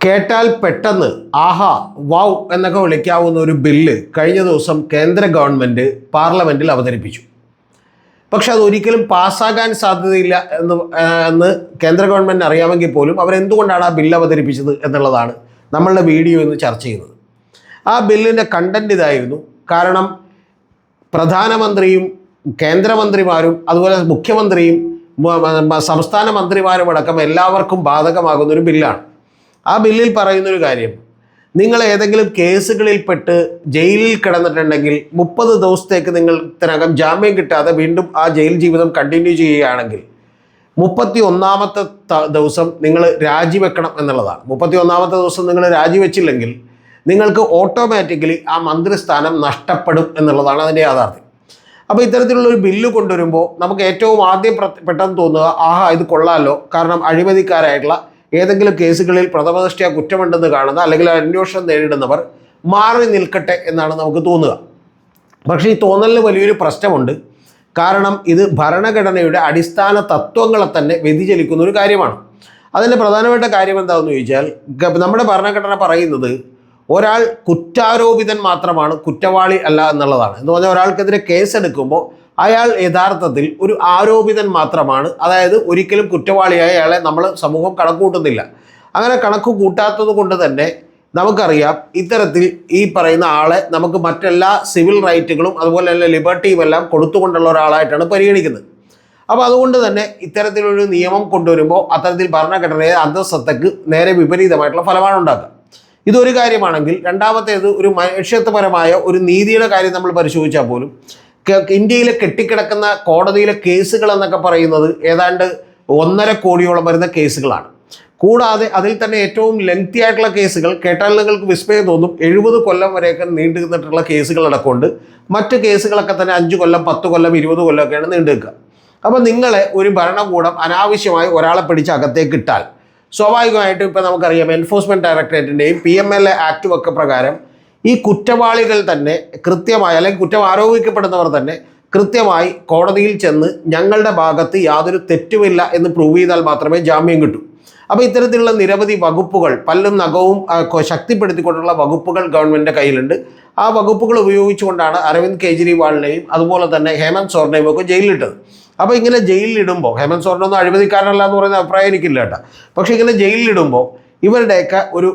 കേട്ടാൽ പെട്ടെന്ന് ആഹാ വൗ എന്നൊക്കെ വിളിക്കാവുന്ന ഒരു ബില്ല് കഴിഞ്ഞ ദിവസം കേന്ദ്ര ഗവൺമെന്റ് പാർലമെന്റിൽ അവതരിപ്പിച്ചു. പക്ഷെ അത് ഒരിക്കലും പാസ്സാകാൻ സാധ്യതയില്ല എന്ന് എന്ന് കേന്ദ്ര ഗവൺമെന്റ് അറിയാമെങ്കിൽ പോലും അവരെന്തുകൊണ്ടാണ് ആ ബില്ല് അവതരിപ്പിച്ചത് എന്നുള്ളതാണ് നമ്മളുടെ വീഡിയോ ഇന്ന് ചർച്ച ചെയ്യുന്നത്. ആ ബില്ലിന്റെ കണ്ടന്റ് ഇതായിരുന്നു. കാരണം പ്രധാനമന്ത്രിയും കേന്ദ്രമന്ത്രിമാരും അതുപോലെ മുഖ്യമന്ത്രിയും സംസ്ഥാന മന്ത്രിമാരും അടക്കം എല്ലാവർക്കും ബാധകമാകുന്ന ഒരു ബില്ലാണ്. ആ ബില്ലിൽ പറയുന്നൊരു കാര്യം നിങ്ങൾ ഏതെങ്കിലും കേസുകളിൽപ്പെട്ട് ജയിലിൽ കിടന്നിട്ടുണ്ടെങ്കിൽ മുപ്പത് ദിവസത്തേക്ക് നിങ്ങൾ ഇതിനകം ജാമ്യം കിട്ടാതെ വീണ്ടും ആ ജയിൽ ജീവിതം കണ്ടിന്യൂ ചെയ്യുകയാണെങ്കിൽ മുപ്പത്തി ഒന്നാമത്തെ ദിവസം നിങ്ങൾ രാജിവെക്കണം എന്നുള്ളതാണ്. മുപ്പത്തി ഒന്നാമത്തെ ദിവസം നിങ്ങൾ രാജിവെച്ചില്ലെങ്കിൽ നിങ്ങൾക്ക് ഓട്ടോമാറ്റിക്കലി ആ മന്ത്രിസ്ഥാനം നഷ്ടപ്പെടും എന്നുള്ളതാണ് അതിന്റെ യാഥാർത്ഥ്യം. അപ്പോൾ ഇത്തരത്തിലുള്ള ഒരു ബില്ല് കൊണ്ടുവരുമ്പോൾ നമുക്ക് ഏറ്റവും ആദ്യം പെട്ടെന്ന് തോന്നുക ആഹാ ഇത് കൊള്ളാമല്ലോ കാരണം അഴിമതിക്കാരായിട്ടുള്ള ഏതെങ്കിലും കേസുകളിൽ പ്രഥമദൃഷ്ടിയ കുറ്റമുണ്ടെന്ന് കാണുന്ന അല്ലെങ്കിൽ അന്വേഷണം നേരിടുന്നവർ മാറി നിൽക്കട്ടെ എന്നാണ് നമുക്ക് തോന്നുക. പക്ഷേ ഈ തോന്നലിന് വലിയൊരു പ്രശ്നമുണ്ട്. കാരണം ഇത് ഭരണഘടനയുടെ അടിസ്ഥാന തത്വങ്ങളെ തന്നെ വ്യതിചലിക്കുന്ന ഒരു കാര്യമാണ്. അതിന്റെ പ്രധാനപ്പെട്ട കാര്യം എന്താണെന്ന് ചോദിച്ചാൽ നമ്മുടെ ഭരണഘടന പറയുന്നത് ഒരാൾ കുറ്റാരോപിതൻ മാത്രമാണ് കുറ്റവാളി അല്ല എന്നുള്ളതാണ്. എന്ന് പറഞ്ഞാൽ ഒരാൾക്കെതിരെ കേസെടുക്കുമ്പോൾ അയാൾ യഥാർത്ഥത്തിൽ ഒരു ആരോപിതൻ മാത്രമാണ്. അതായത് ഒരിക്കലും കുറ്റവാളിയായ അയാളെ നമ്മൾ സമൂഹം കണക്കൂട്ടുന്നില്ല അങ്ങനെ കണക്ക് കൂട്ടാത്തത് കൊണ്ട് തന്നെ നമുക്കറിയാം ഇത്തരത്തിൽ ഈ പറയുന്ന ആളെ നമുക്ക് മറ്റെല്ലാ സിവിൽ റൈറ്റുകളും അതുപോലെ തന്നെ ലിബർട്ടിയും എല്ലാം കൊടുത്തുകൊണ്ടുള്ള ഒരാളായിട്ടാണ് പരിഗണിക്കുന്നത്. അപ്പോൾ അതുകൊണ്ട് തന്നെ ഇത്തരത്തിലൊരു നിയമം കൊണ്ടുവരുമ്പോൾ അത്തരത്തിൽ ഭരണഘടനയെ അന്തസ്സത്തക്ക് നേരെ വിപരീതമായിട്ടുള്ള ഫലമാണ് ഉണ്ടാക്കുക. ഇതൊരു കാര്യമാണെങ്കിൽ രണ്ടാമത്തേത് ഒരു മനുഷ്യത്വപരമായ ഒരു നീതിയുടെ കാര്യം നമ്മൾ പരിശോധിച്ചാൽ പോലും ഇന്ത്യയിലെ കെട്ടിക്കിടക്കുന്ന കോടതിയിലെ കേസുകൾ എന്നൊക്കെ പറയുന്നത് ഏതാണ്ട് ഒന്നര കോടിയോളം വരുന്ന കേസുകളാണ്. കൂടാതെ അതിൽ തന്നെ ഏറ്റവും ലെങ്തി ആയിട്ടുള്ള കേസുകൾ കേട്ടാൽ വിസ്മയം തോന്നും എഴുപത് കൊല്ലം വരെയൊക്കെ നീണ്ടു നിന്നിട്ടുള്ള കേസുകൾ അടക്കമുണ്ട്. മറ്റ് കേസുകളൊക്കെ തന്നെ അഞ്ച് കൊല്ലം പത്ത് കൊല്ലം ഇരുപത് കൊല്ലമൊക്കെയാണ് നീണ്ടു നിൽക്കുക അപ്പോൾ നിങ്ങളെ ഒരു ഭരണകൂടം അനാവശ്യമായി ഒരാളെ പിടിച്ച് അകത്തേക്ക് ഇട്ടാൽ സ്വാഭാവികമായിട്ടും ഇപ്പോൾ നമുക്കറിയാം enforcement ഡയറക്ടറേറ്റിന്റെയും P M L A act ഒക്കെ പ്രകാരം ഈ കുറ്റവാളികൾ തന്നെ കൃത്യമായി അല്ലെങ്കിൽ കുറ്റം ആരോപിക്കപ്പെടുന്നവർ തന്നെ കൃത്യമായി കോടതിയിൽ ചെന്ന് ഞങ്ങളുടെ ഭാഗത്ത് യാതൊരു തെറ്റുമില്ല എന്ന് പ്രൂവ് ചെയ്താൽ മാത്രമേ ജാമ്യം കിട്ടൂ. അപ്പോൾ ഇത്തരത്തിലുള്ള നിരവധി വകുപ്പുകൾ പല്ലും നഖവും ശക്തിപ്പെടുത്തിക്കൊണ്ടുള്ള വകുപ്പുകൾ ഗവൺമെന്റിന്റെ കയ്യിലുണ്ട്. ആ വകുപ്പുകൾ ഉപയോഗിച്ചുകൊണ്ടാണ് അരവിന്ദ് കെജ്രിവാളിനെയും അതുപോലെ തന്നെ ഹേമന്ത് സോറിനെയും ഒക്കെ ജയിലിലിട്ടത്. അപ്പോൾ ഇങ്ങനെ ജയിലിലിടുമ്പോൾ ഹേമന്ത് സോറിനൊന്നും അഴിമതിക്കാരനല്ല എന്ന് പറയുന്ന അഭിപ്രായം എനിക്കില്ല കേട്ടോ. പക്ഷേ ഇങ്ങനെ ജയിലിലിടുമ്പോൾ ഇവരുടെയൊക്കെ ഒരു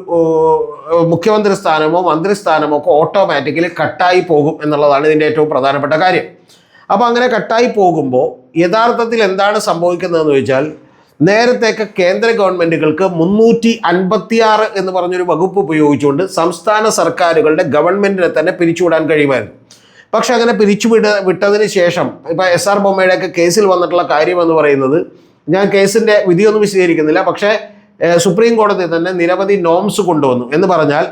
മുഖ്യമന്ത്രി സ്ഥാനമോ മന്ത്രിസ്ഥാനമോ ഒക്കെ ഓട്ടോമാറ്റിക്കലി കട്ടായി പോകും എന്നുള്ളതാണ് ഇതിന്റെ ഏറ്റവും പ്രധാനപ്പെട്ട കാര്യം. അപ്പോൾ അങ്ങനെ കട്ടായി പോകുമ്പോൾ യഥാർത്ഥത്തിൽ എന്താണ് സംഭവിക്കുന്നതെന്ന് ചോദിച്ചാൽ നേരത്തെയൊക്കെ കേന്ദ്ര ഗവൺമെന്റുകൾക്ക് മുന്നൂറ്റി അൻപത്തിയാറ് എന്ന് പറഞ്ഞൊരു വകുപ്പ് ഉപയോഗിച്ചുകൊണ്ട് സംസ്ഥാന സർക്കാരുകളുടെ ഗവൺമെന്റിനെ തന്നെ പിരിച്ചുവിടാൻ കഴിയുമായിരുന്നു. പക്ഷെ അങ്ങനെ പിരിച്ചുവിട വിട്ടതിന് ശേഷം ഇപ്പം എസ് ആർ ബൊമ്മയുടെയൊക്കെ കേസിൽ വന്നിട്ടുള്ള കാര്യം എന്ന് പറയുന്നത് ഞാൻ കേസിന്റെ വിധിയൊന്നും വിശദീകരിക്കുന്നില്ല. പക്ഷേ സുപ്രീം കോടതി തന്നെ നിരവധി നോംസ് കൊണ്ടുവന്നു. എന്ന് പറഞ്ഞാൽ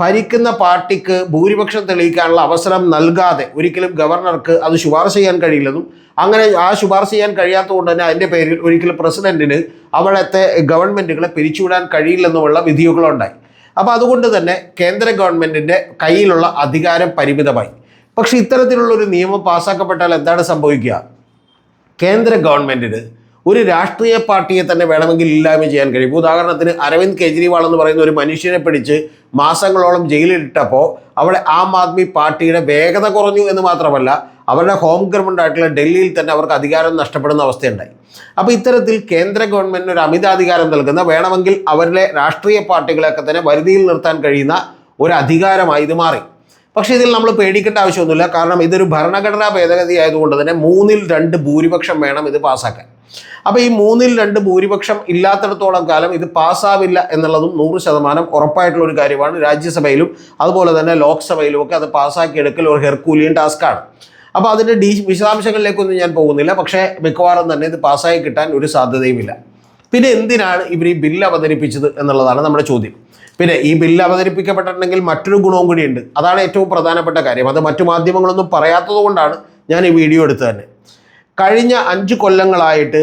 ഭരിക്കുന്ന പാർട്ടിക്ക് ഭൂരിപക്ഷം തെളിയിക്കാനുള്ള അവസരം നൽകാതെ ഒരിക്കലും ഗവർണർക്ക് അത് ശുപാർശ ചെയ്യാൻ കഴിയില്ലെന്നും അങ്ങനെ ആ ശുപാർശ ചെയ്യാൻ കഴിയാത്തതുകൊണ്ട് തന്നെ അതിന്റെ പേരിൽ ഒരിക്കലും പ്രസിഡന്റിന് അവിടുത്തെ ഗവൺമെന്റുകളെ പിരിച്ചുവിടാൻ കഴിയില്ലെന്നുമുള്ള വിധികളുണ്ടായി അപ്പോൾ അതുകൊണ്ട് തന്നെ കേന്ദ്ര ഗവൺമെന്റിന്റെ കയ്യിലുള്ള അധികാരം പരിമിതമായി. പക്ഷേ ഇത്തരത്തിലുള്ള ഒരു നിയമം പാസ്സാക്കപ്പെട്ടാൽ എന്താണ് സംഭവിക്കുക? കേന്ദ്ര ഗവൺമെന്റിന് ഒരു രാഷ്ട്രീയ പാർട്ടിയെ തന്നെ വേണമെങ്കിൽ ഇല്ലായ്മ ചെയ്യാൻ കഴിയും. ഉദാഹരണത്തിന് അരവിന്ദ് കെജ്രിവാൾ എന്ന് പറയുന്ന ഒരു മനുഷ്യനെ പിടിച്ച് മാസങ്ങളോളം ജയിലിലിട്ടപ്പോൾ അവിടെ ആം ആദ്മി പാർട്ടിയുടെ വേഗത കുറഞ്ഞു എന്ന് മാത്രമല്ല അവരുടെ ഹോം ഗ്രൗണ്ട് ആയിട്ടുള്ള ഡൽഹിയിൽ തന്നെ അവർക്ക് അധികാരം നഷ്ടപ്പെടുന്ന അവസ്ഥയുണ്ടായി. അപ്പോൾ ഇത്തരത്തിൽ കേന്ദ്ര ഗവൺമെന്റിന് ഒരു അമിതാധികാരം നൽകുന്ന വേണമെങ്കിൽ അവരിലെ രാഷ്ട്രീയ പാർട്ടികളെയൊക്കെ തന്നെ വരുതിയിൽ നിർത്താൻ കഴിയുന്ന ഒരു അധികാരമായി ഇത് മാറി. പക്ഷേ ഇതിൽ നമ്മൾ പേടിക്കേണ്ട ആവശ്യമൊന്നുമില്ല. കാരണം ഇതൊരു ഭരണഘടനാ ഭേദഗതി ആയതുകൊണ്ട് തന്നെ മൂന്നിൽ രണ്ട് ഭൂരിപക്ഷം വേണം ഇത് പാസ്സാക്കാൻ. അപ്പോൾ ഈ മൂന്നിൽ രണ്ട് ഭൂരിപക്ഷം ഇല്ലാത്തിടത്തോളം കാലം ഇത് പാസ്സാവില്ല എന്നുള്ളതും നൂറ് ശതമാനം ഉറപ്പായിട്ടുള്ള ഒരു കാര്യമാണ് രാജ്യസഭയിലും അതുപോലെ തന്നെ ലോക്സഭയിലും ഒക്കെ അത് പാസ്സാക്കിയെടുക്കൽ ഒരു ഹെർക്കൂലിയൻ ടാസ്ക്കാണ്. അപ്പോൾ അതിന്റെ ഡീ വിശദാംശങ്ങളിലേക്കൊന്നും ഞാൻ പോകുന്നില്ല. പക്ഷേ മിക്കവാറും തന്നെ ഇത് പാസ്സായി കിട്ടാൻ ഒരു സാധ്യതയുമില്ല. പിന്നെ എന്തിനാണ് ഇവർ ഈ ബില്ല് അവതരിപ്പിച്ചത് എന്നുള്ളതാണ് നമ്മുടെ ചോദ്യം. പിന്നെ ഈ ബില്ല് അവതരിപ്പിക്കപ്പെട്ടിട്ടുണ്ടെങ്കിൽ മറ്റൊരു ഗുണവും കൂടിയുണ്ട് അതാണ് ഏറ്റവും പ്രധാനപ്പെട്ട കാര്യം. അത് മറ്റു മാധ്യമങ്ങളൊന്നും പറയാത്തത് കൊണ്ടാണ് ഞാൻ ഈ വീഡിയോ എടുത്തത് തന്നെ. കഴിഞ്ഞ അഞ്ച് കൊല്ലങ്ങളായിട്ട്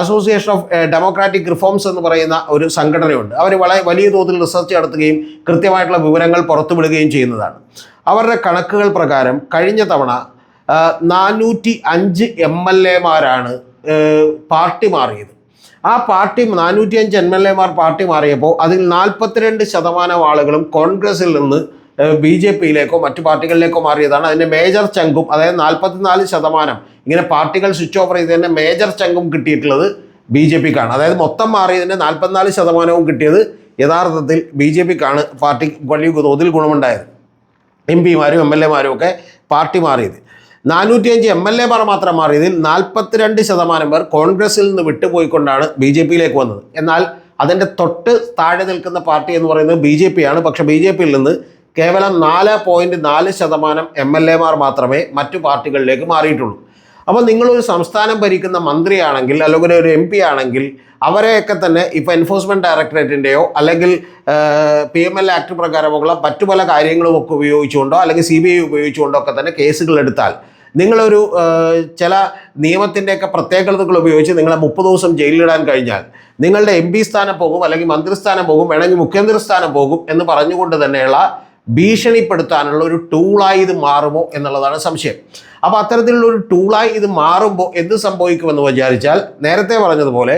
അസോസിയേഷൻ ഓഫ് ഡെമോക്രാറ്റിക് റിഫോംസ് എന്ന് പറയുന്ന ഒരു സംഘടനയുണ്ട്. അവർ വളരെ വലിയ തോതിൽ റിസർച്ച് നടത്തുകയും കൃത്യമായിട്ടുള്ള വിവരങ്ങൾ പുറത്തുവിടുകയും ചെയ്യുന്നതാണ്. അവരുടെ കണക്കുകൾ പ്രകാരം കഴിഞ്ഞ തവണ നാനൂറ്റി അഞ്ച് എം എൽ എമാരാണ് പാർട്ടി മാറിയത്. ആ പാർട്ടി നാനൂറ്റി അഞ്ച് എം എൽ എമാർ പാർട്ടി മാറിയപ്പോൾ അതിൽ നാൽപ്പത്തിരണ്ട് ശതമാനം ആളുകളും കോൺഗ്രസിൽ നിന്ന് ബി ജെ പിയിലേക്കോ മറ്റു പാർട്ടികളിലേക്കോ മാറിയതാണ്. അതിന്റെ മേജർ ചങ്കും അതായത് നാൽപ്പത്തിനാല് ശതമാനം ഇങ്ങനെ പാർട്ടികൾ സ്വിച്ച് ഓവർ ചെയ്തതിന്റെ മേജർ ചങ്കും കിട്ടിയിട്ടുള്ളത് ബി ജെ പിക്കാണ്. അതായത് മൊത്തം മാറിയതിന്റെ നാൽപ്പത്തിനാല് ശതമാനവും കിട്ടിയത് യഥാർത്ഥത്തിൽ ബി ജെ പിക്കാണ് പാർട്ടി വലിയ തോതിൽ ഗുണമുണ്ടായത്. എം പിമാരും എം എൽ എമാരും ഒക്കെ പാർട്ടി മാറിയത്. നാനൂറ്റിയഞ്ച് എം എൽ എ മാർ മാത്രം മാറിയതിൽ നാൽപ്പത്തിരണ്ട് ശതമാനം പേർ കോൺഗ്രസിൽ നിന്ന് വിട്ടുപോയിക്കൊണ്ടാണ് ബി ജെ പിയിലേക്ക് വന്നത്. എന്നാൽ അതിന്റെ തൊട്ട് താഴെ നിൽക്കുന്ന പാർട്ടി എന്ന് പറയുന്നത് ബി ജെ പി ആണ് പക്ഷേ ബി ജെ പിയിൽ നിന്ന് കേവലം നാല് പോയിന്റ് നാല് ശതമാനം എം എൽ എമാർ മാത്രമേ മറ്റു പാർട്ടികളിലേക്ക് മാറിയിട്ടുള്ളൂ. അപ്പോൾ നിങ്ങളൊരു സംസ്ഥാനം ഭരിക്കുന്ന മന്ത്രിയാണെങ്കിൽ അല്ലെങ്കിൽ ഒരു എം പി ആണെങ്കിൽ അവരെയൊക്കെ തന്നെ ഇപ്പോൾ എൻഫോഴ്സ്മെന്റ് ഡയറക്ടറേറ്റിന്റെയോ അല്ലെങ്കിൽ പി എം എൽ ആക്ട് പ്രകാരമുള്ള മറ്റു പല കാര്യങ്ങളും ഒക്കെ ഉപയോഗിച്ചുകൊണ്ടോ അല്ലെങ്കിൽ സി ബി ഐ ഉപയോഗിച്ചുകൊണ്ടോ ഒക്കെ തന്നെ കേസുകൾ എടുത്താൽ നിങ്ങളൊരു ചില നിയമത്തിന്റെയൊക്കെ പ്രത്യേകതകൾ ഉപയോഗിച്ച് നിങ്ങളെ മുപ്പത് ദിവസം ജയിലിലിടാൻ കഴിഞ്ഞാൽ നിങ്ങളുടെ എം പി സ്ഥാനം പോകും അല്ലെങ്കിൽ മന്ത്രിസ്ഥാനം പോകും വേണമെങ്കിൽ മുഖ്യമന്ത്രി സ്ഥാനം പോകും എന്ന് പറഞ്ഞുകൊണ്ട് തന്നെയുള്ള ഭീഷണിപ്പെടുത്താനുള്ള ഒരു ടൂളായി ഇത് മാറുമോ എന്നുള്ളതാണ് സംശയം. അപ്പോൾ അത്തരത്തിലുള്ള ഒരു ടൂളായി ഇത് മാറുമ്പോൾ എന്ത് സംഭവിക്കുമെന്ന് വിചാരിച്ചാൽ നേരത്തെ പറഞ്ഞതുപോലെ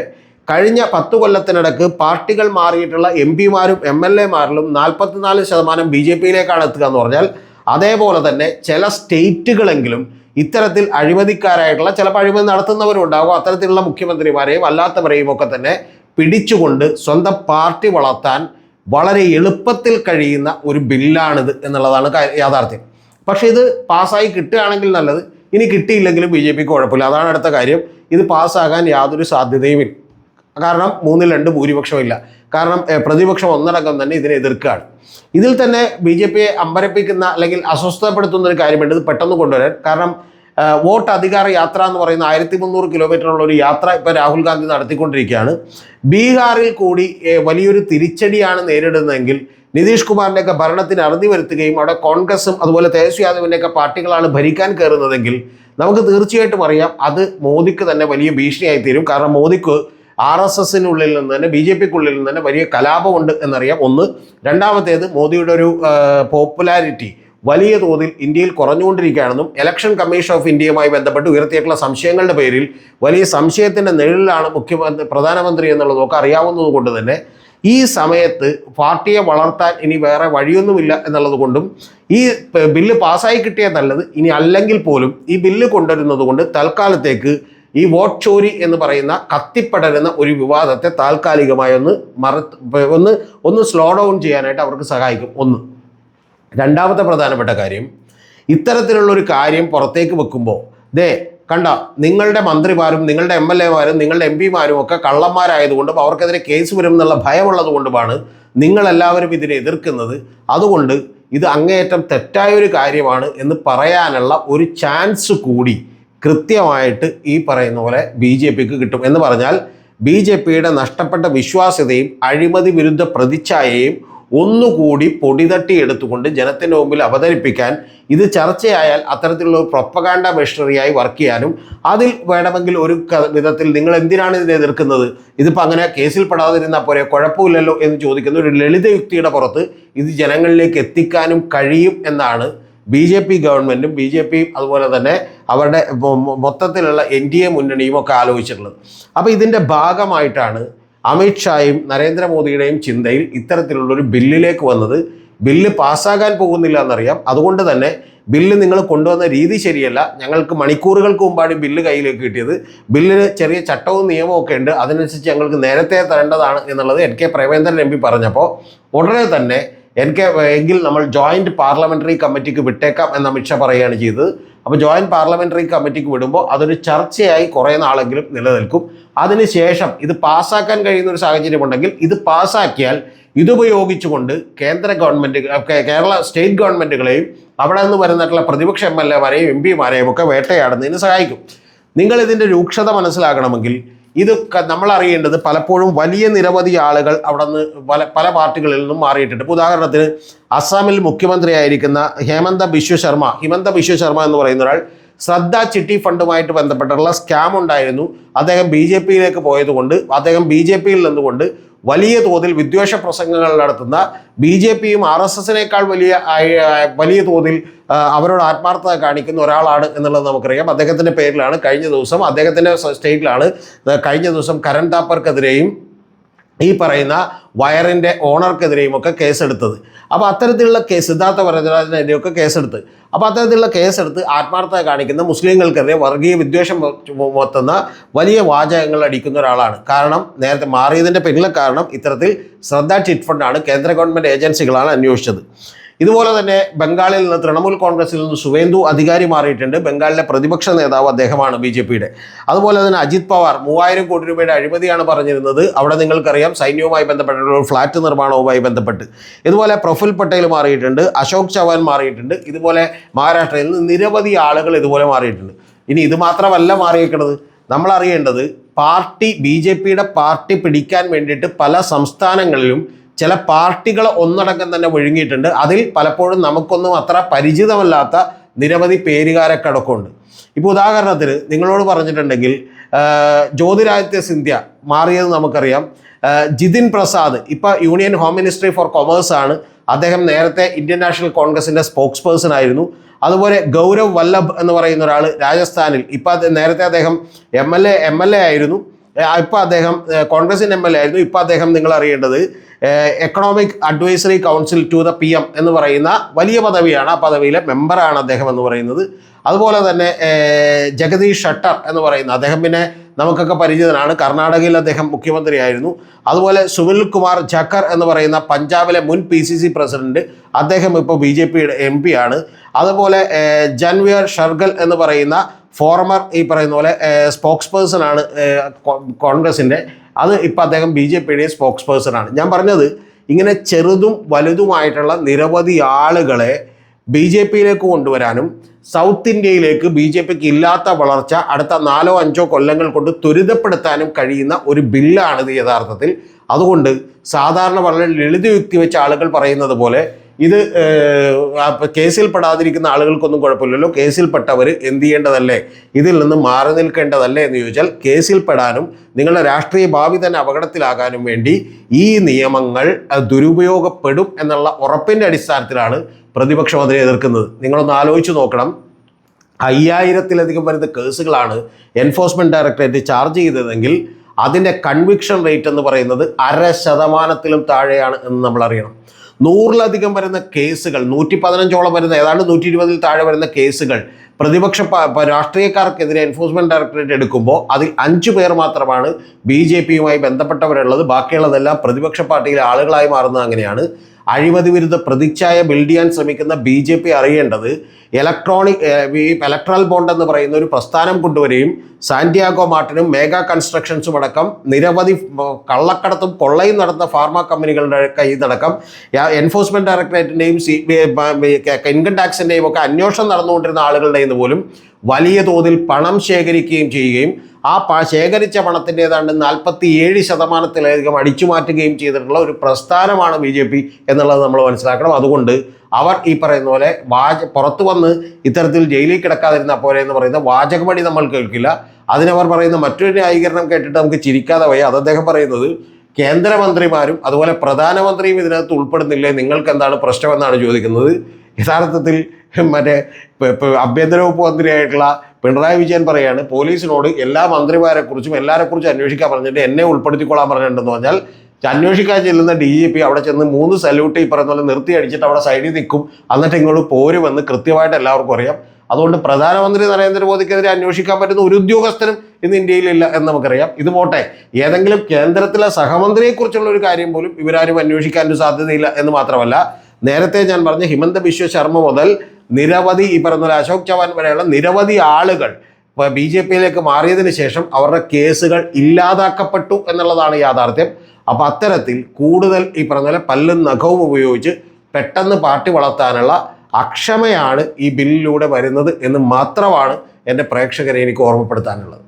കഴിഞ്ഞ പത്ത് കൊല്ലത്തിനിടക്ക് പാർട്ടികൾ മാറിയിട്ടുള്ള എം പിമാരും എം എൽ എമാരിലും നാൽപ്പത്തിനാല് ശതമാനം ബി ജെ പിയിലേക്കാണ് എത്തുക എന്ന് പറഞ്ഞാൽ അതേപോലെ തന്നെ ചില സ്റ്റേറ്റുകളെങ്കിലും ഇത്തരത്തിൽ അഴിമതിക്കാരായിട്ടുള്ള ചിലപ്പോൾ അഴിമതി നടത്തുന്നവരും ഉണ്ടാകും. അത്തരത്തിലുള്ള മുഖ്യമന്ത്രിമാരെയും അല്ലാത്തവരെയും ഒക്കെ തന്നെ പിടിച്ചുകൊണ്ട് സ്വന്തം പാർട്ടി വളർത്താൻ വളരെ എളുപ്പത്തിൽ കഴിയുന്ന ഒരു ബില്ലാണിത് എന്നുള്ളതാണ് യാഥാർത്ഥ്യം. പക്ഷേ ഇത് പാസ്സായി കിട്ടുകയാണെങ്കിൽ നല്ലത്. ഇനി കിട്ടിയില്ലെങ്കിലും ബി ജെ പിക്ക് കുഴപ്പമില്ല. അതാണ് അടുത്ത കാര്യം. ഇത് പാസ്സാകാൻ യാതൊരു സാധ്യതയുമില്ല. കാരണം മൂന്നിൽ രണ്ട് ഭൂരിപക്ഷമില്ല. കാരണം പ്രതിപക്ഷം ഒന്നടങ്കം തന്നെ ഇതിനെ എതിർക്കുകയാണ്. ഇതിൽ തന്നെ ബി ജെ പിയെ അമ്പരപ്പിക്കുന്ന അല്ലെങ്കിൽ അസ്വസ്ഥപ്പെടുത്തുന്ന ഒരു കാര്യമുണ്ട്. ഇത് പെട്ടെന്ന് കൊണ്ടുവരാൻ. കാരണം വോട്ട് അധികാര യാത്ര എന്ന് പറയുന്ന ആയിരത്തി മുന്നൂറ് കിലോമീറ്ററുള്ള ഒരു യാത്ര ഇപ്പോൾ രാഹുൽ ഗാന്ധി നടത്തിക്കൊണ്ടിരിക്കുകയാണ്. ബീഹാറിൽ കൂടി വലിയൊരു തിരിച്ചടിയാണ് നേരിടുന്നതെങ്കിൽ നിതീഷ് കുമാറിന്റെയൊക്കെ ഭരണത്തിന് അറുതി വരുത്തുകയും അവിടെ കോൺഗ്രസും അതുപോലെ തേജസ്വി യാദവിന്റെയൊക്കെ പാർട്ടികളാണ് ഭരിക്കാൻ കയറുന്നതെങ്കിൽ നമുക്ക് തീർച്ചയായിട്ടും അറിയാം അത് മോദിക്ക് തന്നെ വലിയ ഭീഷണിയായി തീരും കാരണം മോദിക്ക് ആർ എസ് എസിനുള്ളിൽ നിന്ന് തന്നെ ബി ജെ പിക്കുള്ളിൽ നിന്ന് തന്നെ വലിയ കലാപമുണ്ട് എന്നറിയാം. ഒന്ന്. രണ്ടാമത്തേത് മോദിയുടെ ഒരു പോപ്പുലാരിറ്റി വലിയ തോതിൽ ഇന്ത്യയിൽ കുറഞ്ഞുകൊണ്ടിരിക്കുകയാണെന്നും ഇലക്ഷൻ കമ്മീഷൻ ഓഫ് ഇന്ത്യയുമായി ബന്ധപ്പെട്ട് ഉയർത്തിയിട്ടുള്ള സംശയങ്ങളുടെ പേരിൽ വലിയ സംശയത്തിന്റെ നിഴലിലാണ് മുഖ്യമന്ത്രി പ്രധാനമന്ത്രി എന്നുള്ളതൊക്കെ അറിയാവുന്നത് കൊണ്ട് തന്നെ ഈ സമയത്ത് പാർട്ടിയെ വളർത്താൻ ഇനി വേറെ വഴിയൊന്നുമില്ല എന്നുള്ളത് കൊണ്ടും ഈ ബില്ല് പാസ്സായി കിട്ടിയ നല്ലത് ഇനി അല്ലെങ്കിൽ പോലും ഈ ബില്ല് കൊണ്ടുവരുന്നത് കൊണ്ട് തൽക്കാലത്തേക്ക് ഈ വോട്ട് ചോരി എന്ന് പറയുന്ന കത്തിപ്പടരുന്ന ഒരു വിവാദത്തെ താൽക്കാലികമായി ഒന്ന് മറ ഒന്ന് ഒന്ന് സ്ലോ ഡൗൺ ചെയ്യാനായിട്ട് അവർക്ക് സഹായിക്കും. ഒന്ന്. രണ്ടാമത്തെ പ്രധാനപ്പെട്ട കാര്യം ഇത്തരത്തിലുള്ള ഒരു കാര്യം പുറത്തേക്ക് വെക്കുമ്പോൾ ദേ കണ്ട നിങ്ങളുടെ മന്ത്രിമാരും നിങ്ങളുടെ എം എൽ എമാരും നിങ്ങളുടെ എം പിമാരും ഒക്കെ കള്ളന്മാരായതുകൊണ്ടും അവർക്കെതിരെ കേസ് വരും എന്നുള്ള ഭയമുള്ളത് കൊണ്ടുമാണ് നിങ്ങളെല്ലാവരും ഇതിനെ എതിർക്കുന്നത്. അതുകൊണ്ട് ഇത് അങ്ങേയറ്റം തെറ്റായ ഒരു കാര്യമാണ് എന്ന് പറയാനുള്ള ഒരു ചാൻസ് കൂടി കൃത്യമായിട്ട് ഈ പറയുന്ന പോലെ ബി ജെ പിക്ക് കിട്ടും എന്ന് പറഞ്ഞാൽ ബി ജെ പിയുടെ നഷ്ടപ്പെട്ട വിശ്വാസ്യതയും അഴിമതി വിരുദ്ധ പ്രതിച്ഛായയും ഒന്നുകൂടി പൊടിതട്ടിയെടുത്തുകൊണ്ട് ജനത്തിന്റെ മുമ്പിൽ അവതരിപ്പിക്കാൻ ഇത് ചർച്ചയായാൽ അത്തരത്തിലുള്ള ഒരു പ്രൊപ്പകാണ്ട മെഷീനറിയായി വർക്ക് ചെയ്യാനും അതിൽ വേണമെങ്കിൽ ഒരു വിധത്തിൽ നിങ്ങൾ എന്തിനാണ് ഇതിനെ എതിർക്കുന്നത്? ഇതിപ്പോൾ അങ്ങനെ കേസിൽ പെടാതിരുന്നാൽ പോരെ കുഴപ്പമില്ലല്ലോ എന്ന് ചോദിക്കുന്ന ഒരു ലളിതയുക്തിയുടെ പുറത്ത് ഇത് ജനങ്ങളിലേക്ക് എത്തിക്കാനും കഴിയും എന്നാണ് ബി ജെ പി ഗവൺമെന്റും ബി ജെ പിയും അതുപോലെ തന്നെ അവരുടെ മൊത്തത്തിലുള്ള എൻ ഡി എ മുന്നണിയും ഒക്കെ ആലോചിച്ചിട്ടുള്ളത്. അപ്പോൾ ഇതിന്റെ ഭാഗമായിട്ടാണ് അമിത്ഷായും നരേന്ദ്രമോദിയുടെയും ചിന്തയിൽ ഇത്തരത്തിലുള്ളൊരു ബില്ലിലേക്ക് വന്നത്. ബില്ല് പാസ്സാകാൻ പോകുന്നില്ല എന്നറിയാം. അതുകൊണ്ട് തന്നെ ബില്ല് നിങ്ങൾ കൊണ്ടുവന്ന രീതി ശരിയല്ല. ഞങ്ങൾക്ക് മണിക്കൂറുകൾക്ക് മുമ്പാണ് ബില്ല് കയ്യിലേക്ക് കിട്ടിയത്. ബില്ലിന് ചെറിയ ചട്ടവും നിയമവും ഒക്കെ ഉണ്ട്. അതിനനുസരിച്ച് ഞങ്ങൾക്ക് നേരത്തെ തരേണ്ടതാണ് എന്നുള്ളത് N K Premachandran M P പറഞ്ഞപ്പോൾ ഉടനെ തന്നെ എൻ കെ എങ്കിൽ നമ്മൾ ജോയിന്റ് പാർലമെന്ററി കമ്മിറ്റിക്ക് വിട്ടേക്കാം എന്ന് അമിത്ഷാ പറയുകയാണ് ചെയ്തത്. അപ്പോൾ ജോയിന്റ് പാർലമെന്ററി കമ്മിറ്റിക്ക് വിടുമ്പോൾ അതൊരു ചർച്ചയായി കുറേ നാളെങ്കിലും നിലനിൽക്കും. അതിനുശേഷം ഇത് പാസ്സാക്കാൻ കഴിയുന്ന ഒരു സാഹചര്യം ഉണ്ടെങ്കിൽ ഇത് പാസ്സാക്കിയാൽ ഇതുപയോഗിച്ചുകൊണ്ട് കേന്ദ്ര ഗവൺമെന്റ് കേരള സ്റ്റേറ്റ് ഗവൺമെന്റുകളെയും അവിടെ നിന്ന് വരുന്നിട്ടുള്ള പ്രതിപക്ഷ എം എൽ എമാരെയും എം പിമാരെയും ഒക്കെ വേട്ടയാടുന്നതിന് സഹായിക്കും. നിങ്ങൾ ഇതിന്റെ രൂക്ഷത മനസ്സിലാക്കണമെങ്കിൽ ഇത് നമ്മൾ അറിയേണ്ടത് പലപ്പോഴും വലിയ നിരവധി ആളുകൾ അവിടെ നിന്ന് പല പല പാർട്ടികളിൽ നിന്നും മാറിയിട്ടുണ്ട്. ഉദാഹരണത്തിന് അസ്സാമിൽ മുഖ്യമന്ത്രിയായിരിക്കുന്ന ഹേമന്ത ബിശ്വ ശർമ്മ ഹിമന്ത ബിശ്വ ശർമ്മ എന്ന് പറയുന്ന ഒരാൾ ശ്രദ്ധ ചിട്ടി ഫണ്ടുമായിട്ട് ബന്ധപ്പെട്ടുള്ള സ്കാം ഉണ്ടായിരുന്നു. അദ്ദേഹം ബി ജെ പിയിലേക്ക് പോയതുകൊണ്ട് അദ്ദേഹം ബി ജെ പിയിൽ നിന്നുകൊണ്ട് വലിയ തോതിൽ വിദ്വേഷ പ്രസംഗങ്ങൾ നടത്തുന്ന ബി ജെ പിയും ആർ എസ് എസിനേക്കാൾ വലിയ വലിയ തോതിൽ അവരോട് ആത്മാർത്ഥത കാണിക്കുന്ന ഒരാളാണ് എന്നുള്ളത് നമുക്കറിയാം. അദ്ദേഹത്തിന്റെ പേരിലാണ് കഴിഞ്ഞ ദിവസം അദ്ദേഹത്തിന്റെ സ്റ്റേറ്റിലാണ് കഴിഞ്ഞ ദിവസം കരൺ താപ്പർക്കെതിരെയും ഈ പറയുന്ന വയറിന്റെ ഓണർക്കെതിരെയും ഒക്കെ കേസെടുത്തത്. അപ്പോൾ അത്തരത്തിലുള്ള കേസ് സിദ്ധാർത്ഥ വരദരാജനെതിരെയൊക്കെ കേസെടുത്ത്. അപ്പോൾ അത്തരത്തിലുള്ള കേസെടുത്ത് ആത്മാർത്ഥത കാണിക്കുന്ന മുസ്ലിങ്ങൾക്കെതിരെ വർഗീയ വിദ്വേഷം മുത്തുന്ന വലിയ വാചകങ്ങൾ അടിക്കുന്ന ഒരാളാണ്. കാരണം നേരത്തെ മാറിയതിന്റെ പിന്നിലെ കാരണം ഇത്തരത്തിൽ ശ്രദ്ധ ചിറ്റ് ഫണ്ടാണ് കേന്ദ്ര ഗവൺമെന്റ് ഏജൻസികളാണ് അന്വേഷിച്ചത്. ഇതുപോലെ തന്നെ ബംഗാളിൽ നിന്ന് തൃണമൂൽ കോൺഗ്രസിൽ നിന്ന് സുവേന്ദു അധികാരി മാറിയിട്ടുണ്ട്. ബംഗാളിലെ പ്രതിപക്ഷ നേതാവ് അദ്ദേഹമാണ് ബി ജെ പിയുടെ. അതുപോലെ തന്നെ അജിത് പവാർ മൂവായിരം കോടി രൂപയുടെ അഴിമതിയാണ് പറഞ്ഞിരുന്നത്. അവിടെ നിങ്ങൾക്കറിയാം സൈന്യവുമായി ബന്ധപ്പെട്ടുള്ള ഒരു ഫ്ലാറ്റ് നിർമ്മാണവുമായി ബന്ധപ്പെട്ട്. ഇതുപോലെ പ്രഫുൽ പട്ടേൽ മാറിയിട്ടുണ്ട് അശോക് ചവാൻ മാറിയിട്ടുണ്ട്. ഇതുപോലെ മഹാരാഷ്ട്രയിൽ നിന്ന് നിരവധി ആളുകൾ ഇതുപോലെ മാറിയിട്ടുണ്ട്. ഇനി ഇത് മാത്രമല്ല മാറിയേക്കുന്നത് നമ്മൾ അറിയേണ്ടത് പാർട്ടി ബി ജെ പിയുടെ പാർട്ടി പിടിക്കാൻ വേണ്ടിയിട്ട് പല സംസ്ഥാനങ്ങളിലും ചില പാർട്ടികൾ ഒന്നടങ്കം തന്നെ വിഴുങ്ങിയിട്ടുണ്ട്. അതിൽ പലപ്പോഴും നമുക്കൊന്നും അത്ര പരിചിതമല്ലാത്ത നിരവധി പേരുകാരെ അടക്കമുണ്ട് ഇപ്പോൾ ഉദാഹരണത്തിന് നിങ്ങളോട് പറഞ്ഞിട്ടുണ്ടെങ്കിൽ ജ്യോതിരാദിത്യ സിന്ധ്യ മാറിയത് നമുക്കറിയാം. ജിതിൻ പ്രസാദ് ഇപ്പോൾ union home ministry for commerce ആണ്. അദ്ദേഹം നേരത്തെ ഇന്ത്യൻ നാഷണൽ കോൺഗ്രസിന്റെ സ്പോക്സ് പേഴ്സൺ ആയിരുന്നു. അതുപോലെ ഗൗരവ് വല്ലഭ് എന്ന് പറയുന്ന ഒരാൾ രാജസ്ഥാനിൽ ഇപ്പം നേരത്തെ അദ്ദേഹം M L A M L A ആയിരുന്നു. ഇപ്പം അദ്ദേഹം കോൺഗ്രസിന്റെ എം എൽ എ ആയിരുന്നു. ഇപ്പം അദ്ദേഹം നിങ്ങൾ അറിയേണ്ടത് economic advisory council to the P M എന്ന് പറയുന്ന വലിയ പദവിയാണ്. ആ പദവിയിലെ മെമ്പറാണ് അദ്ദേഹം എന്ന് പറയുന്നത്. അതുപോലെ തന്നെ ജഗദീഷ് ഷട്ടർ എന്ന് പറയുന്ന അദ്ദേഹം പിന്നെ നമുക്കൊക്കെ പരിചിതനാണ്. കർണാടകയിൽ അദ്ദേഹം മുഖ്യമന്ത്രിയായിരുന്നു. അതുപോലെ സുനിൽ കുമാർ ജക്കർ എന്ന് പറയുന്ന പഞ്ചാബിലെ മുൻ പി സി സി പ്രസിഡന്റ് അദ്ദേഹം ഇപ്പോൾ ബി ജെ പിയുടെ എം പി ആണ്. അതുപോലെ ജൻവിയർ ഷർഗൽ എന്ന് പറയുന്ന ഫോർമർ ഈ പറയുന്ന പോലെ സ്പോക്സ് പേഴ്സൺ ആണ് കോൺഗ്രസിന്റെ അത് ഇപ്പം അദ്ദേഹം ബി ജെ പിയുടെ സ്പോക്സ് പേഴ്സൺ ആണ്. ഞാൻ പറഞ്ഞത് ഇങ്ങനെ ചെറുതും വലുതുമായിട്ടുള്ള നിരവധി ആളുകളെ ബി ജെ പിയിലേക്ക് കൊണ്ടുവരാനും സൗത്ത് ഇന്ത്യയിലേക്ക് ബി ജെ പിക്ക് ഇല്ലാത്ത വളർച്ച അടുത്ത നാലോ അഞ്ചോ കൊല്ലങ്ങൾ കൊണ്ട് ത്വരിതപ്പെടുത്താനും കഴിയുന്ന ഒരു ബില്ലാണിത് യഥാർത്ഥത്തിൽ. അതുകൊണ്ട് സാധാരണ വളരെ ലളിതയുക്തി വെച്ച ആളുകൾ പറയുന്നത് പോലെ ഇത് കേസിൽ പെടാതിരിക്കുന്ന ആളുകൾക്കൊന്നും കുഴപ്പമില്ലല്ലോ. കേസിൽപ്പെട്ടവർ എന്ത് ചെയ്യേണ്ടതല്ലേ? ഇതിൽ നിന്ന് മാറി നിൽക്കേണ്ടതല്ലേ എന്ന് ചോദിച്ചാൽ കേസിൽ കേസിൽപ്പെടാനും നിങ്ങളുടെ രാഷ്ട്രീയ ഭാവി തന്നെ അപകടത്തിലാകാനും വേണ്ടി ഈ നിയമങ്ങൾ ദുരുപയോഗപ്പെടും എന്നുള്ള ഉറപ്പിന്റെ അടിസ്ഥാനത്തിലാണ് പ്രതിപക്ഷം അതിനെ എതിർക്കുന്നത്. നിങ്ങളൊന്ന് ആലോചിച്ച് നോക്കണം. അയ്യായിരത്തിലധികം വരുന്ന കേസുകളാണ് എൻഫോഴ്സ്മെന്റ് ഡയറക്ടറേറ്റ് ചാർജ് ചെയ്തതെങ്കിൽ അതിന്റെ കൺവിക്ഷൻ റേറ്റ് എന്ന് പറയുന്നത് അര ശതമാനത്തിലും താഴെയാണ് എന്ന് നമ്മൾ അറിയണം. നൂറിലധികം വരുന്ന കേസുകൾ നൂറ്റി പതിനഞ്ചോളം വരുന്ന ഏതാണ്ട് നൂറ്റി ഇരുപതിൽ താഴെ വരുന്ന കേസുകൾ പ്രതിപക്ഷ രാഷ്ട്രീയക്കാർക്കെതിരെ എൻഫോഴ്സ്മെന്റ് ഡയറക്ടറേറ്റ് എടുക്കുമ്പോൾ അതിൽ അഞ്ചു പേർ മാത്രമാണ് ബി ജെ പിയുമായി ബന്ധപ്പെട്ടവരുള്ളത്. ബാക്കിയുള്ളതെല്ലാം പ്രതിപക്ഷ പാർട്ടിയിലെ ആളുകളായി മാറുന്നത് അങ്ങനെയാണ്. അഴിമതി വിരുദ്ധ പ്രതിച്ഛായ ബിൽഡ് ചെയ്യാൻ ശ്രമിക്കുന്ന ബി ജെ പി അറിയേണ്ടത് ഇലക്ട്രോണിക് ഈ ഇലക്ട്രൽ ബോണ്ട് എന്ന് പറയുന്ന ഒരു പ്രസ്ഥാനം കൊണ്ടുവരികയും സാന്റിയാഗോ മാർട്ടിനും മേഗാ കൺസ്ട്രക്ഷൻസും അടക്കം നിരവധി കള്ളക്കടത്തും കൊള്ളയും നടന്ന ഫാർമ കമ്പനികളുടെ നിന്നടക്കം എൻഫോഴ്സ്മെന്റ് ഡയറക്ടറേറ്റിന്റെയും സി ഇൻകം ടാക്സിന്റെയും ഒക്കെ അന്വേഷണം നടന്നുകൊണ്ടിരുന്ന ആളുകളുടെ പോലും വലിയ തോതിൽ പണം ശേഖരിക്കുകയും ചെയ്യുകയും ആ പ ശേഖരിച്ച പണത്തിന്റെ ഏതാണ്ട് നാൽപ്പത്തി ഏഴ് ശതമാനത്തിലധികം അടിച്ചു മാറ്റുകയും ചെയ്തിട്ടുള്ള ഒരു പ്രസ്ഥാനമാണ് ബി ജെ പി എന്നുള്ളത് നമ്മൾ മനസ്സിലാക്കണം. അതുകൊണ്ട് അവർ ഈ പറയുന്ന പോലെ വാച പുറത്തു വന്ന് ഇത്തരത്തിൽ ജയിലിൽ കിടക്കാതിരുന്ന പോലെ എന്ന് പറയുന്ന വാചകമടി നമ്മൾ കേൾക്കില്ല. അതിനവർ പറയുന്ന മറ്റൊരു ന്യായീകരണം കേട്ടിട്ട് നമുക്ക് ചിരിക്കാതെ പോയി അത് അദ്ദേഹം പറയുന്നത് കേന്ദ്രമന്ത്രിമാരും അതുപോലെ പ്രധാനമന്ത്രിയും ഇതിനകത്ത് ഉൾപ്പെടുന്നില്ലേ? നിങ്ങൾക്ക് എന്താണ് പ്രശ്നമെന്നാണ് ചോദിക്കുന്നത്. യഥാർത്ഥത്തിൽ മറ്റേ ആഭ്യന്തര വകുപ്പ് മന്ത്രിയായിട്ടുള്ള പിണറായി വിജയൻ പറയാണ് പോലീസിനോട് എല്ലാ മന്ത്രിമാരെ കുറിച്ചും എല്ലാവരെ കുറിച്ചും അന്വേഷിക്കാൻ പറഞ്ഞിട്ട് എന്നെ ഉൾപ്പെടുത്തിക്കൊള്ളാൻ പറഞ്ഞിട്ടുണ്ടെന്ന് പറഞ്ഞാൽ അന്വേഷിക്കാൻ ചെല്ലുന്ന ഡി ജി പി അവിടെ ചെന്ന് മൂന്ന് സല്യൂട്ട് ഈ പറയുന്ന പോലെ നിർത്തി അടിച്ചിട്ട് അവിടെ സൈഡിൽ നിൽക്കും. എന്നിട്ട് ഇങ്ങോട്ട് പോരുമെന്ന് കൃത്യമായിട്ട് എല്ലാവർക്കും അറിയാം. അതുകൊണ്ട് പ്രധാനമന്ത്രി നരേന്ദ്രമോദിക്കെതിരെ അന്വേഷിക്കാൻ പറ്റുന്ന ഒരു ഉദ്യോഗസ്ഥനും ഇന്ന് ഇന്ത്യയിലില്ല എന്ന് നമുക്കറിയാം. ഇത് പോട്ടെ. ഏതെങ്കിലും കേന്ദ്രത്തിലെ സഹമന്ത്രിയെക്കുറിച്ചുള്ള ഒരു കാര്യം പോലും ഇവരാരും അന്വേഷിക്കാൻ ഒരു സാധ്യതയില്ല എന്ന് മാത്രമല്ല നേരത്തെ ഞാൻ പറഞ്ഞ ഹിമന്ത ബിശ്വ ശർമ്മ മുതൽ നിരവധി ഈ പറഞ്ഞ അശോക് ചവാൻ വരെയുള്ള നിരവധി ആളുകൾ ബി ജെ പിയിലേക്ക് മാറിയതിന് ശേഷം അവരുടെ കേസുകൾ ഇല്ലാതാക്കപ്പെട്ടു എന്നുള്ളതാണ് യാഥാർത്ഥ്യം. അപ്പോൾ അത്തരത്തിൽ കൂടുതൽ ഈ പറഞ്ഞ പോലെ പല്ലും നഖവും ഉപയോഗിച്ച് പെട്ടെന്ന് പാർട്ടി വളർത്താനുള്ള അക്ഷമയാണ് ഈ ബില്ലിലൂടെ വരുന്നത് എന്ന് മാത്രമാണ് എന്റെ പ്രേക്ഷകരെ എനിക്ക് ഓർമ്മപ്പെടുത്താനുള്ളത്.